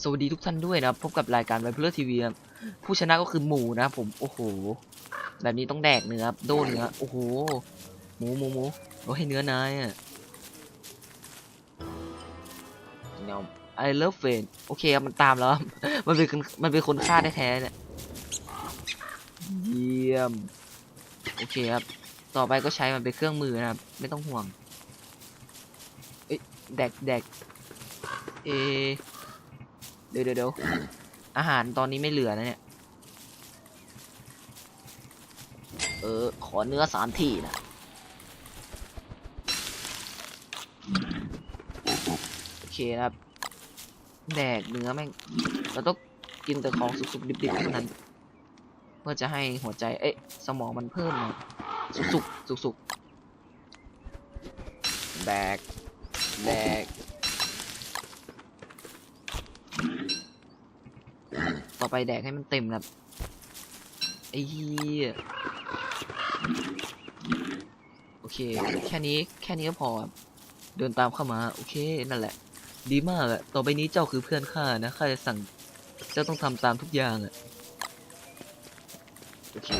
สวัสดีทุกท่านด้วยนะครับพบกับรายการไวเพลอร์ทีวีครับผู้ชนะก็คือหมูนะผมโอ้โหแบบนี้ต้องแดกเนื้อครับโดนเนื้อโอ้โหหมูหมูหมูเราให้เนื้อนายอะเนาไอเลิฟเฟนโอเคครับมันตามแล้ว มันเป็นมันเป็นคนฆ่าแท้ๆเนี่ยเยี่ยมโอเคครับต่อไปก็ใช้มันเป็นเครื่องมือนะครับ ไม่ต้องห่วงเอ้ยแดกแดกเอ เดี๋ยวเดี๋ยวเดี๋ยวอาหารตอนนี้ไม่เหลือนะเนี่ย เออ ขอเนื้อสามที่นะโอเคนะครับ แดกเนื้อแม่งเราต้องกินแต่ของสุกๆดิบๆเท่านั้น เพื่อจะให้หัวใจ เอ๊ะ สมองมันเพิ่มนะสุกๆสุกๆแดกแดก ต่อ ไปแดกให้มันเต็มนะครับไอ้เหี้ยโอเค แค่นี้แค่นี้ก็พอครับเดินตามเข้ามา โอเคนั่นแหละ ดีมากอะต่อไปนี้เจ้าคือเพื่อนข้านะข้าจะสั่งเจ้าต้องทำตามทุกอย่างอะโอเค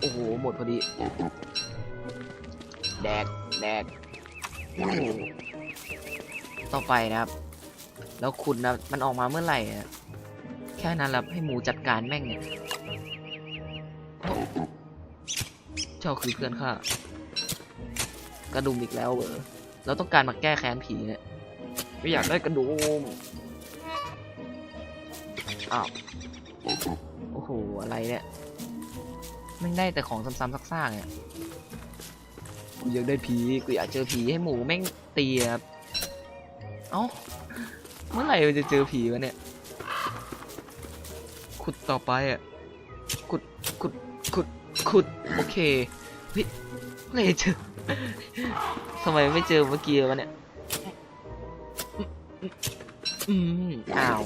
โอ้โหหมดพอดี แดกแดกต่อไปนะครับ แล้วคุณนะมันออกมาเมื่อไหร่อะแค่นั้นแหละให้หมูจัดการแม่งเนี่ยโอ้เจ้าคือเพื่อนข้ากระดุมอีกแล้วเหรอเราต้องการมาแก้แค้นผีเนี่ยไม่อยากได้กระดุมอ้าวโอ้โหอะไรเนี่ยแม่งได้แต่ของซ้ำๆซากๆเนี่ยกูอยากได้ผีกูอยากเจอผีให้หมูแม่งตีอะครับเอ้า เมื่อไหร่มันจะเจอผีวะเนี่ย ขุดต่อไปอะ ขุด ขุด ขุด ขุด โอเคเฮ้ยเมื่อไหร่จะเจอทำไมไม่เจอเมื่อกี้วะเนี่ย อืมอ้าว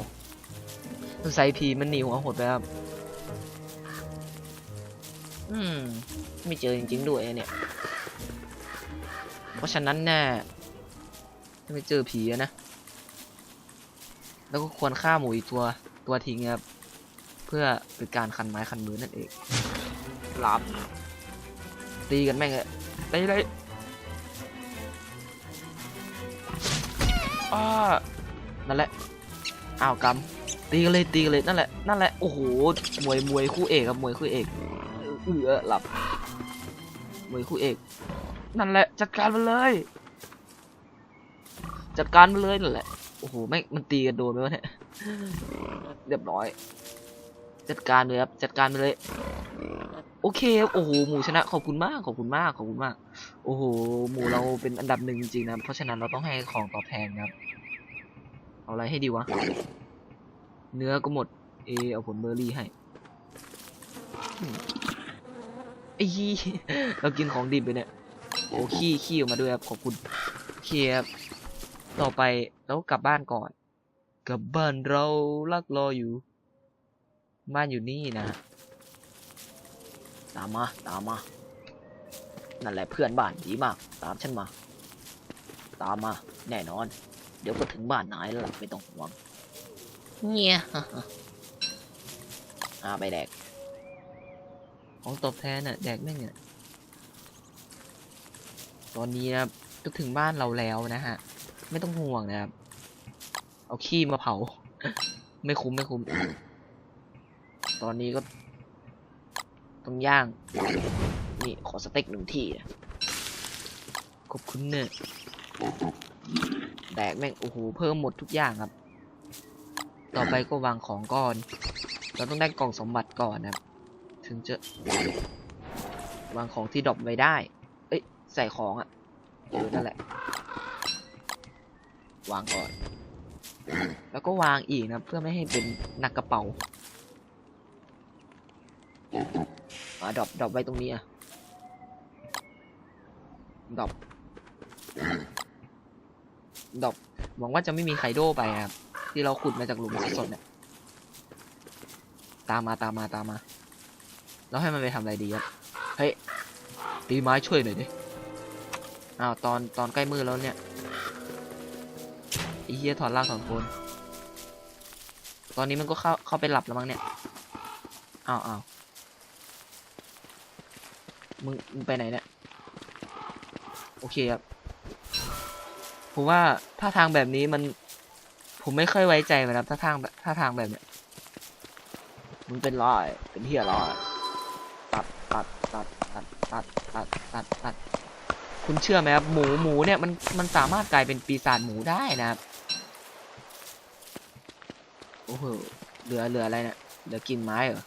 สงสัยผีมันหนีหัวหดไปครับ อืม ไม่เจอจริงๆด้วยเนี่ย เพราะฉะนั้นแน่ไม่เจอผีนะ แล้วก็ควรฆ่าหมูอีกตัวตัวทิ้งครับ เพื่อเป็นการคันไม้คันมือนั่นเองหลับตีกันแม่งเลยตีเลยอ้านั่นแหละ อ้าวกำตีกันเลยตีกันเลยนั่นแหละ นั่นแหละ โอ้โห มวยมวยคู่เอกครับมวยคู่เอก เออหลับ มวยคู่เอก นั่นแหละ จัดการมันเลย จัดการมันเลยนั่นแหละ โอ้โหแม่งมันตีกันโดนไหมวะเนี่ยเรียบร้อย จัดการเลยครับ จัดการไปเลย โอเคครับโอ้โหหมูชนะขอบคุณมากขอบคุณมากขอบคุณมาก โอ้โหหมูเราเป็นอันดับหนึ่งจริงๆนะเพราะฉะนั้นเราต้องให้ของตอบแทนครับเอาอะไรให้ดีวะ เนื้อก็หมด เอเอาผลเบอร์รี่ให้ไอ้ยี่เรากินของดิบไปเนี่ยโอ้ขี้ขี้ออกมาด้วยครับขอบคุณเคครับ ต่อไปเรากลับบ้านก่อน กลับบ้านเราลักรออยู่ บ้านอยู่นี่นะ ตามมาตามมา นั่นแหละเพื่อนบ้านดีมาก ตามฉันมา ตามมาแน่นอน เดี๋ยวก็ถึงบ้านนายแล้วล่ะไม่ต้องห่วงเงี้ยอาไปแดก ของตอบแทนน่ะแดกแม่งอะตอนนี้นะครับก็ถึงบ้านเราแล้วนะฮะ ไม่ต้องห่วงนะครับ เอาขี้มาเผา ไม่คุ้มไม่คุ้ม ตอนนี้ก็ต้องย่าง นี่ขอสเต็กหนึ่งที่อะขอบคุณเนี่ยแดกแม่งโอ้โหเพิ่มหมดทุกอย่างครับ ต่อไปก็วางของก่อน เราต้องได้กล่องสมบัติก่อนนะครับ ถึงจะวางของที่ดรอปไว้ได้ เอ้ย ใส่ของอะเออนั่นแหละ วางก่อน แล้วก็วางอีกนะ เพื่อไม่ให้เป็นหนักกระเป๋าอ่าดรอปดรอปไว้ตรงนี้อะดรอปดรอปหวังว่าจะไม่มีไคโดไปนะครับ ที่เราขุดมาจากหลุมสดๆเนี่ยตามมาตามมาตามมา แล้วให้มันไปทำอะไรดีครับเฮ้ยตีไม้ช่วยหน่อยดิอ้าวตอนตอนใกล้มือแล้วเนี่ย ไอ้เฮียถอดรากถอนโคนตอนนี้มันก็เข้าเข้าไปหลับแล้วมั้งเนี่ยอ้าวอ้าวมึงมึงไปไหนเนี่ย โอเคครับ ผมว่าท่าทางแบบนี้มัน ผมไม่ค่อยไว้ใจมันครับท่าทางท่าทางแบบเนี้ยมึงเป็นรอยเป็นเฮียรอยตัดตัดตัดตัดตัดตัดตัดตัด คุณเชื่อไหมครับหมูหมูเนี่ยมันมันสามารถกลายเป็นปีศาจหมูได้นะครับโอ้โหเหลือเหลืออะไรเนี่ยเหลือกินไม้เหรอ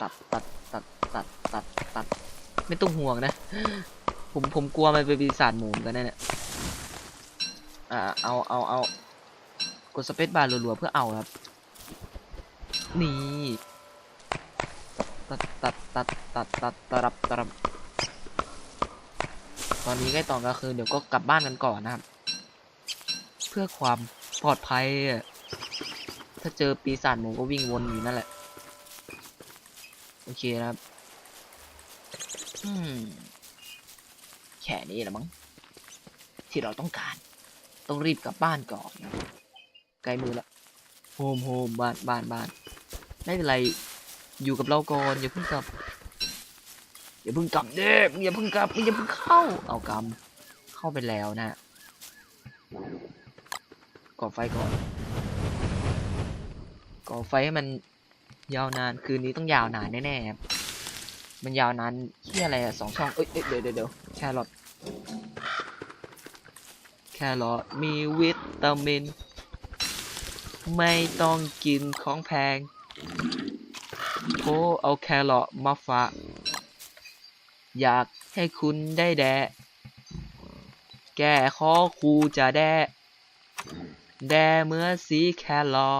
ตัดตัดตัดตัดตัดตัดไม่ต้องห่วงนะ ผมผมกลัวมันเป็นปีศาจหมูกันนะเนี่ยอ่าเอาเอาเอากดสเปซบาร์รัวๆเพื่อเอาครับนี่ ตัดตัดตรับตรับตอนนี้ใกล้ตอนกลางคืนเดี๋ยวก็กลับบ้านกันก่อนนะครับ เพื่อความปลอดภัย ถ้าเจอปีศาจหมูก็วิ่งวนอยู่นั่นแหละ โอเคนะครับแค่นี้ละมั้งที่เราต้องการ ต้องรีบกลับบ้านก่อนนะใกล้มือละโฮมโฮมบ้านบ้านบ้านไม่เป็นไร อยู่กับเราก่อนอย่าเพิ่งกลับ อย่าเพิ่งกลับเด้มึงอย่าเพิ่งกลับมึงอย่าเพิ่งเข้า เอากำเข้าไปแล้วนะก่อไฟก่อนก่อไฟให้มันยาวนานคืนนี้ต้องยาวนานแน่ๆครับมันยาวนานที่อะไรอะสองช่องเอ้ยเดี๋ยวเดี๋ยวแครอทแครอทมีวิตามิน ไม่ต้องกินของแพงโอเอาแครอทมาฝาก อยากให้คุณได้แดะแก้ข้อครูจะแดะแดเมื่อสีแครอ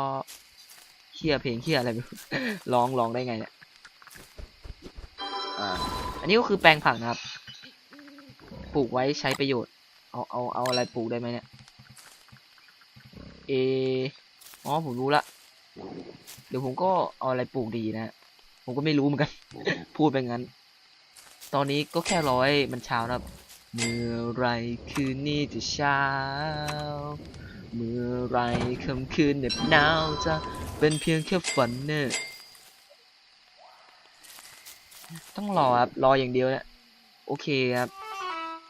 เฮียเพลงเฮียอะไรไม่รู้ร้องร้องได้ไงเนี่ยอันนี้ก็คือแปลงผักนะครับ ปลูกไว้ใช้ประโยชน์ เอาเอาเอาอะไรปลูกได้ไหมเนี่ย เอ อ๋อผมรู้ละ เดี๋ยวผมก็เอาอะไรปลูกดีนะ ผมก็ไม่รู้เหมือนกัน พูดไปงั้น ตอนนี้ก็แค่ร้อยมันเช้านะครับ เมื่อไรคืนนี้จะเช้า เมื่อไรค่ำคืนเหน็บหนาวจะเป็นเพียงแค่ฝันเนอะต้องรอครับรออย่างเดียวนี่ยโอเคครับ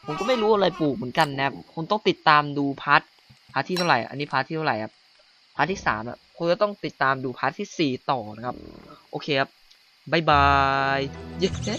ผมก็ไม่รู้อะไรปลูกเหมือนกันนะครับคุณต้องติดตามดูพาร์ทพาร์ทที่เท่าไหร่ อันนี้พาร์ทที่เท่าไหร่ครับพาร์ทที่สามอะคงจะต้องติดตามดูพาร์ทที่สี่ต่อนะครับ โอเคครับบายบายเย้